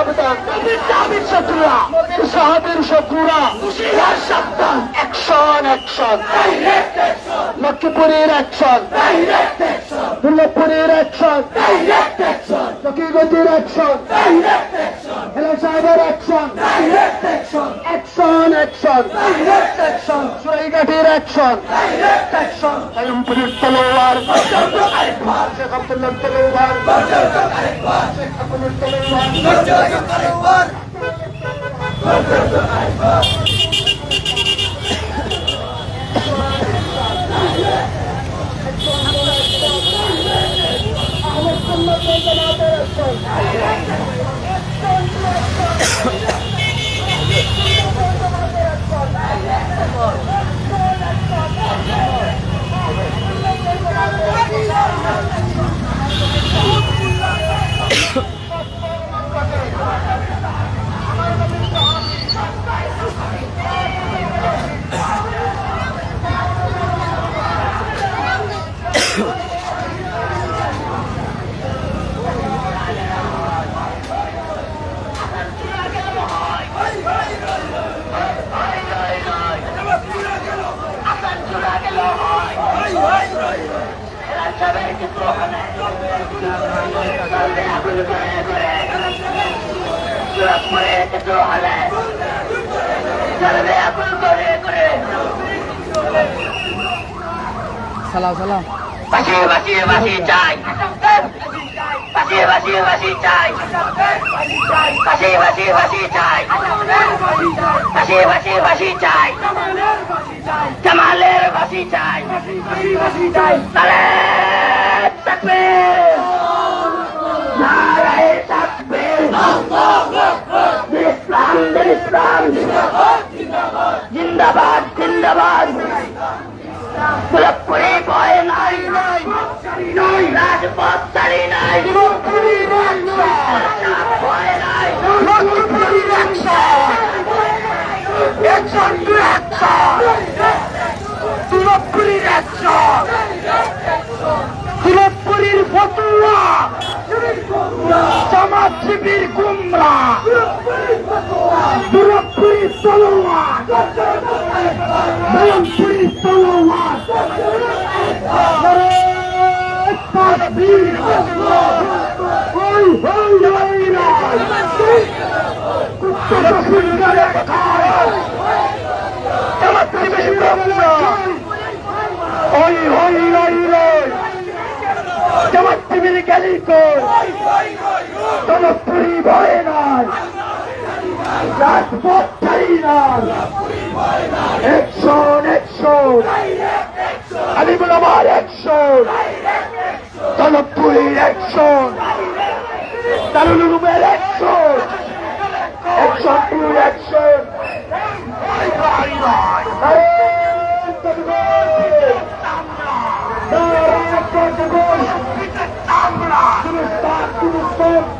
আবেদন শত্রুরা। মোদীর সাহাবের শত্রুরা। Action action. লক্ষ্মীপুরের অ্যাকশন। দুর্লভপুরের অ্যাকশন। লক্ষ্মীগতির অ্যাকশন। হেলা সাহেবের অ্যাকশন। Action action. সুরাইঘাটের অ্যাকশন তলোয়ার শেখ আব্দুল্লাহ তলোয়ার শেখ আব্দুল্লাহ তলোয়ার সালাম সালাম বাঁচিয়ে বাঁচিয়ে বাঁচিয়ে চাই বাঁচিয়ে বাঁচিয়ে বাঁচিয়ে চাই বাঁচিয়ে বাঁচিয়ে বাঁচিয়ে চাই বাঁচিয়ে বাঁচিয়ে বাঁচিয়ে চাই জামালের বাঁচি চাই তাহলে থাকবে নারায় থাকবে ইসলাম ইসলাম জিন্দাবাদ জিন্দাবাদ। পুরোপুরি ভয় নাই রাজপথ ছাড়ি নাই সুরপুরীর ফতুয়া সমাজ শিবির ওই কুত্তা সুন্দরে খায় আমার পরিবেশ কুমড়া ওই রই রই জামাত টিভির গেলি কই ভয় নাই রাজপথ ছাড়ি নাই একশন একশন আলিমুল আমার একশন জনপুরীর একশন দারুল উলুমের একশন একশন টু একশন তকবীর!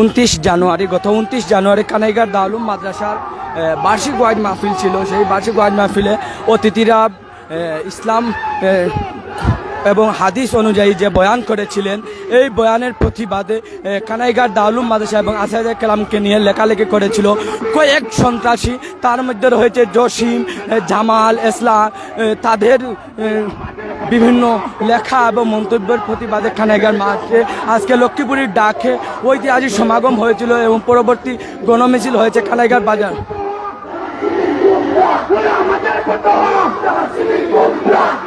উনত্রিশ জানুয়ারি, গত উনত্রিশ জানুয়ারি কানাইগার দাউলুম মাদ্রাসার বার্ষিক ওয়াইদ মাহফিল ছিল। সেই বার্ষিক ওয়াইদ মাহফিলে অতিথিরা ইসলাম এবং হাদিস অনুযায়ী যে বয়ান করেছিলেন, এই বয়ানের প্রতিবাদে কানাইগার দাউলুম মাদ্রাসা এবং আসাদ কালামকে নিয়ে লেখালেখি করেছিল। কয়েক সন্ত্রাসী, তার মধ্যে রয়েছে জসিম জামাল, এসলা তাদের বিভিন্ন লেখা এবং মন্তব্যের প্রতিবাদে খানাইগার মাঠে আজকে লক্ষ্মীপুরীর ডাকে ঐতিহাসিক সমাগম হয়েছিল এবং পরবর্তী গণমিছিল হয়েছে খানাইগার বাজার।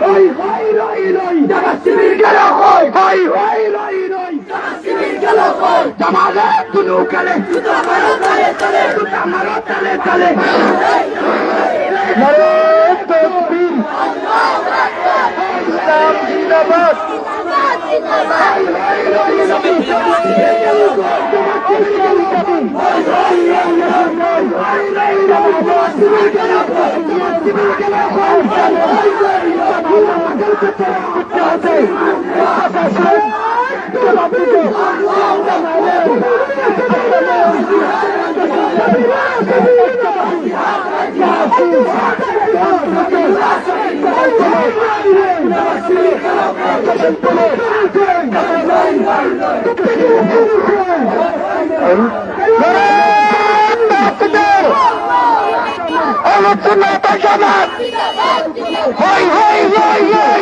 হই হই রই আমাদের কাছে আছে আছে হই হই হই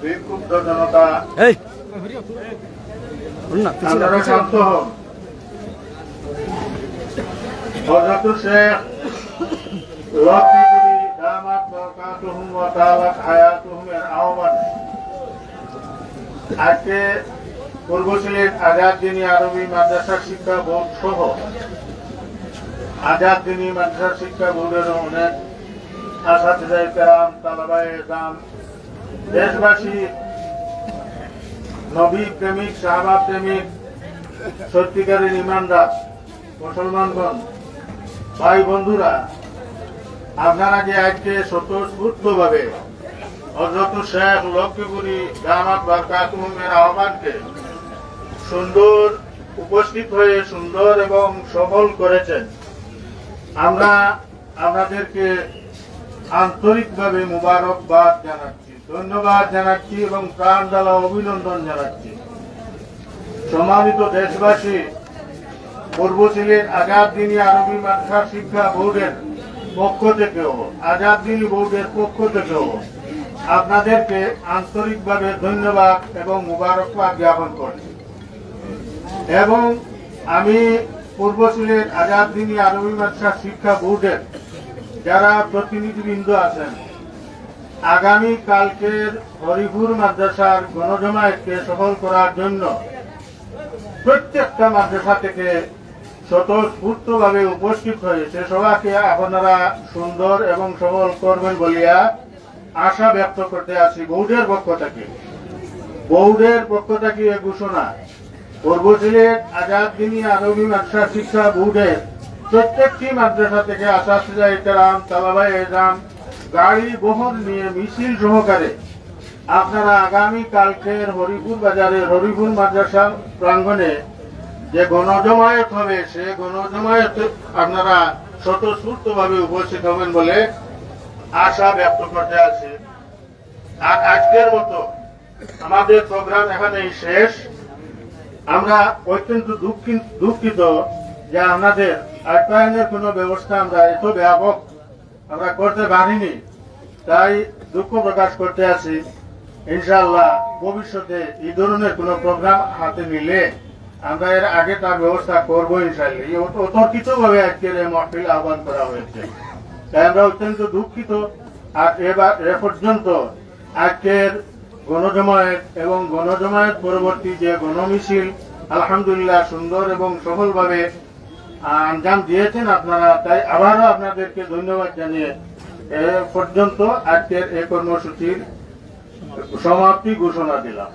বিক্ষুব্ধ জনতা এই। শুনুন না পিছনে আপনারা শান্ত হন। হযরত শেখ লতিপুরি দামাত বরকাতুহুম ওয়া তাআলাত হায়াতুহুম এর আহ্বানে আজকে পূর্ব সিলেট আজাদ দিনী আরবি মাদ্রাসা শিক্ষা বোর্ড সহ আজাদ দিনী মাদ্রাসা শিক্ষা বোর্ডের অনেক আসাদিজাই কেরাম তালাবাই দাম দেশবাসী, নবী প্রেমিক, সাহাবা প্রেমিক, সত্যিকারের ইমানদার, মুসলমানগণ, ভাই বন্ধুরা, আপনারা যে আজকে স্বতঃস্ফূর্ত ভাবে হজরত শেখ লক্ষ্মীপুরী দামাত বারকাতুমের আহ্বানকে সুন্দর উপস্থিত হয়ে সুন্দর এবং সফল করেছেন, আমরা আপনাদেরকে আন্তরিকভাবে মুবারকবাদ জানাচ্ছি। ধন্যবাদ জানাচ্ছি এবং প্রাণ দ্বারা অভিনন্দন জানাচ্ছি। সম্মানিত দেশবাসী, পূর্ব সিলেট আজাদ দিনী আরবি মাদ্রাসা শিক্ষা বোর্ডের পক্ষ থেকেও, আজাদ দিনী বোর্ডের পক্ষ থেকেও আপনাদেরকে আন্তরিকভাবে ধন্যবাদ এবং মুবারকবাদ জ্ঞাপন করছি। এবং আমি পূর্ব সিলেট আজাদ দিনী আরবি মাদ্রাসা শিক্ষা বোর্ডের যারা প্রতিনিধিবৃন্দ আছেন আগামী কালকের হরিপুর মাদ্রাসার গণজমায়েতকে সফল করার জন্য প্রত্যেকটা মাদ্রাসা থেকে স্বতঃস্ফূর্তভাবে উপস্থিত হয়ে সে সভাকে আপনারা সুন্দর এবং সফল করবেন বলিয়া আশা ব্যক্ত করতে আসি বোর্ডের পক্ষ থেকে। বোর্ডের পক্ষ থেকে এ ঘোষণা। পূর্ব সিলেট আজাদ দিনী আরবি মাদ্রাসা শিক্ষা বোর্ডের প্রত্যেকটি মাদ্রাসা থেকে আশা আসা সিজাইতারাম তালাবাই এজাম গাড়ি বহন নিয়ে মিছিল সহকারে। আপনারা আগামী কালকের হরিপুর বাজারে হরিপুর মাদ্রাসা প্রাঙ্গণে যে গণজমায়েত হবে, সে গণজমায়েত আপনারা স্বতঃস্ফূর্ত ভাবে উপস্থিত হবেন বলে আশা ব্যক্ত করতে আছে। আর আজকের মতো আমাদের প্রোগ্রাম এখানেই শেষ। আমরা অত্যন্ত দুঃখিত যে আমাদের আপ্যায়নের কোনো ব্যবস্থা আমরা এত ব্যাপক আমরা করতে পারিনি। তাই দুঃখ প্রকাশ করতে আছি। ইনশাআল্লাহ ভবিষ্যতে এই ধরনের কোনো প্রোগ্রাম হাতে নিলে আমরা এর আগে তার ব্যবস্থা করব ইনশাআল্লাহ। এই অতর্কিত ভাবে আজকের মহফিল আহ্বান করা হয়েছে। তাই আমরা অত্যন্ত দুঃখিত। আর এবার এ পর্যন্ত আজকের গণজমায়েত এবং গণজমায়েত পরবর্তী যে গণমিছিল, আলহামদুলিল্লাহ সুন্দর এবং সফলভাবে আঞ্জাম দিয়েছেন আপনারা, তাই আবারও আপনাদেরকে ধন্যবাদ জানিয়ে এ পর্যন্ত আজকের এই কর্মসূচির সমাপ্তি ঘোষণা দিলাম।